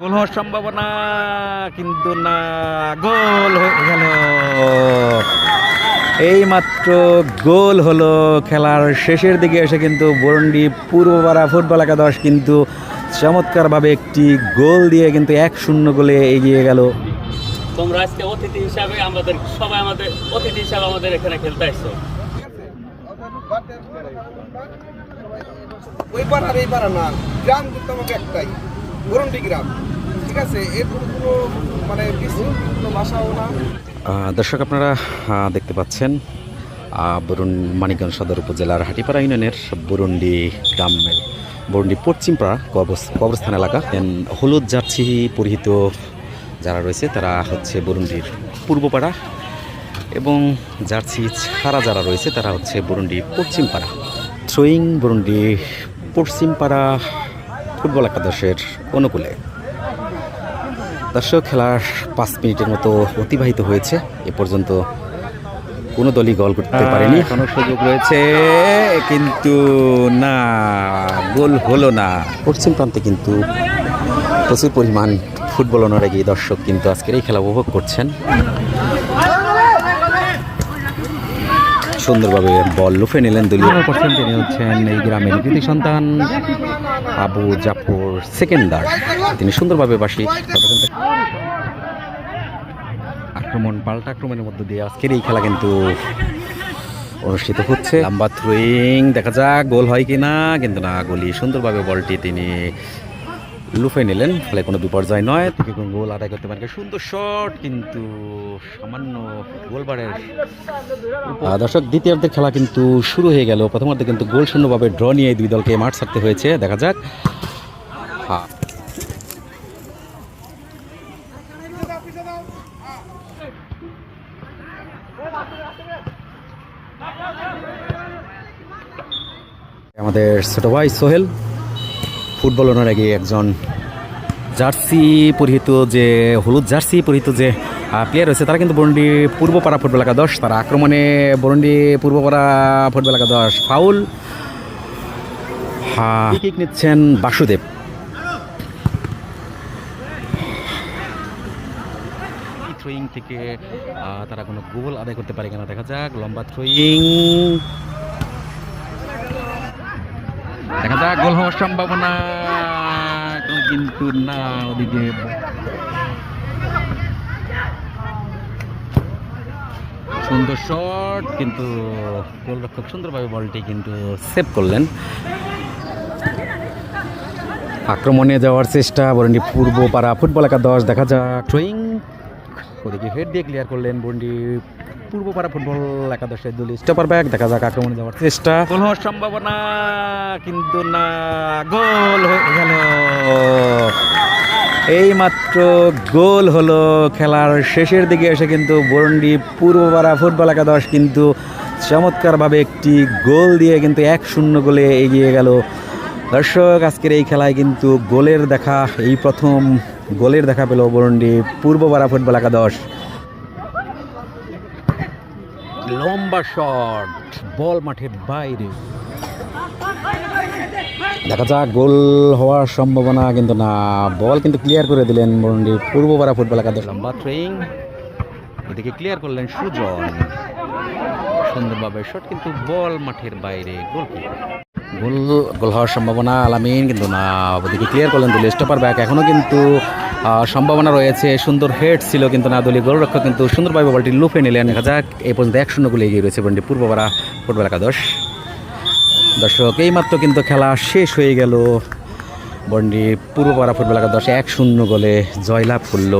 গোল হওয়ার সম্ভাবনা কিন্তু না গোল হয়ে গেল। এই মাত্র গোল হলো খেলার শেষের দিকে এসে কিন্তু বরুন্ডি পূর্বপাড়া ফুটবল একাদশ কিন্তু চমৎকারভাবে একটি গোল দিয়ে কিন্তু এক শূন্য গোলে এগিয়ে গেল। তোমরা আজকে অতিথি হিসাবে আমাদের সবাই আমাদের অতিথি হিসাবে আমাদের এখানে খেলতে আসছো। ওই পাড়া আর এই পাড়া না গ্রাম কিন্তু আমাকে একটাই। মানে দর্শক, আপনারা দেখতে পাচ্ছেন বরুণ মানিকগঞ্জ সদর উপজেলার হাটিপাড়া ইউনিয়নের বরুন্ডি গ্রামের বরুন্ডি পশ্চিমপাড়া কবর- কবরস্থান এলাকা। দেন হলুদ জার্সি পরিহিত যারা রয়েছে, তারা হচ্ছে বরুন্ডির পূর্বপাড়া এবং জার্সি ছাড়া যারা রয়েছে, তারা হচ্ছে বরুন্ডি পশ্চিমপাড়া থ্রোয়িং বরুন্ডি পশ্চিমপাড়া ফুটবল একাদশের অনুকূলে। দর্শক খেলার পাঁচ মিনিটের মতো অতিবাহিত হয়েছে। এ পর্যন্ত কোনো দলই গোল করতে পারেনি। এখনও সুযোগ রয়েছে কিন্তু না গোল হলো না। পশ্চিম প্রান্তে কিন্তু প্রচুর পরিমাণ ফুটবল অনুরাগী দর্শক কিন্তু আজকের এই খেলা উপভোগ করছেন। সুন্দরভাবে বল লুফে নিলেন দলীয় করছেন তিনি হচ্ছেন এই গ্রামের কৃতি সন্তান আবু জাফর সেকেন্দার। তিনি সুন্দরভাবে বাসি আক্রমণ পাল্টা আক্রমণের মধ্যে দিয়ে আজকের এই খেলা কিন্তু অনুষ্ঠিত হচ্ছে। লম্বা থ্রোয়িং দেখা যাক গোল হয় কি না কিন্তু না, গোলি। সুন্দরভাবে বলটি তিনি লুফে নিলেন, ফলে কোনো বিপর্যয় নয়। থেকে কোনো গোল আদায় করতে পারেন। সুন্দর শট, কিন্তু সামান্য গোলবারের দর্শক, দ্বিতীয়ার্ধের খেলা কিন্তু শুরু হয়ে গেল। প্রথমার্ধে কিন্তু গোল শূন্যভাবে ড্র নিয়ে দুই দলকে মাঠ ছাড়তে হয়েছে। দেখা যাক। হ্যাঁ আমাদের ছোট ভাই সোহেল ফুটবল আগে একজন জার্সি পরিহিত যে, হলুদ জার্সি পরিহিত যে প্লেয়ার রয়েছে তারা কিন্তু বরুন্ডি পূর্বপাড়া ফুটবল এলাকা দশ তারা আক্রমণে বরুন্ডি পূর্বপাড়া ফুটবল এলাকা দশ ফাউল হ্যাঁ নিচ্ছেন বাসুদেব। থ্রোয়িং থেকে তারা কোনো গোল আদায় করতে পারে কিনা দেখা যাক, লম্বা থ্রোয়িং দেখা যাক, গোল হওয়ার সম্ভাবনা কিন্তু না, ওদিকে। সুন্দর শট কিন্তু গোলরক্ষক সুন্দরভাবে বলটি কিন্তু সেভ করলেন। আক্রমণে যাওয়ার চেষ্টা বরন্ডি পূর্ব পাড়া ফুটবল একাদশ, দেখা যাক। ট্রোয়িং ওদিকে হেড দিয়ে ক্লিয়ার করলেন বন্ডি পূর্ব পাড়া ফুটবল একাদশের দল স্টপার ব্যাক দেখা যাক আক্রমণে যাওয়ার চেষ্টা। গোল সম্ভাবনা, কিন্তু না, গোল হয়ে গেল। এই মাত্র গোল হলো খেলার শেষের দিকে এসে কিন্তু বরন্ডি পূর্বপাড়া ফুটবল একাদশ কিন্তু চমৎকারভাবে একটি গোল দিয়ে কিন্তু এক শূন্য গোলে এগিয়ে গেল। দর্শক, আজকের এই খেলায় কিন্তু গোলের দেখা, এই প্রথম গোলের দেখা পেল বরন্ডি পূর্বপাড়া ফুটবল একাদশ। লম্বা শট বল মাঠের বাইরে। দেখা যাক গোল হওয়ার সম্ভাবনা কিন্তু না। বল কিন্তু ক্লিয়ার করে দিলেন বরুন্ডি পূর্বপাড়া ফুটবল একাদশ। লম্বা থ্রোয়িং এদিকে ক্লিয়ার করলেন সুজন। সুন্দরভাবে শট কিন্তু বল মাঠের বাইরে গোল গোল গোল হওয়ার সম্ভাবনা আলামিন কিন্তু না। ওদিকে ক্লিয়ার করলেন দলীয় স্টপার ব্যাক এখনও কিন্তু সম্ভাবনা রয়েছে, সুন্দর হেড ছিল কিন্তু না দলীয় গোলরক্ষক কিন্তু সুন্দরভাবে বলটি লুফে নিলেন। দেখা যাক এই পর্যন্ত এক শূন্য গোলে এগিয়ে রয়েছে বন্ডি পূর্বপাড়া ফুটবল একাদশ। দর্শক, এইমাত্র কিন্তু খেলা শেষ হয়ে গেল। বন্ডি পূর্বপাড়া ফুটবল একাদশ এক শূন্য গোলে জয়লাভ করল।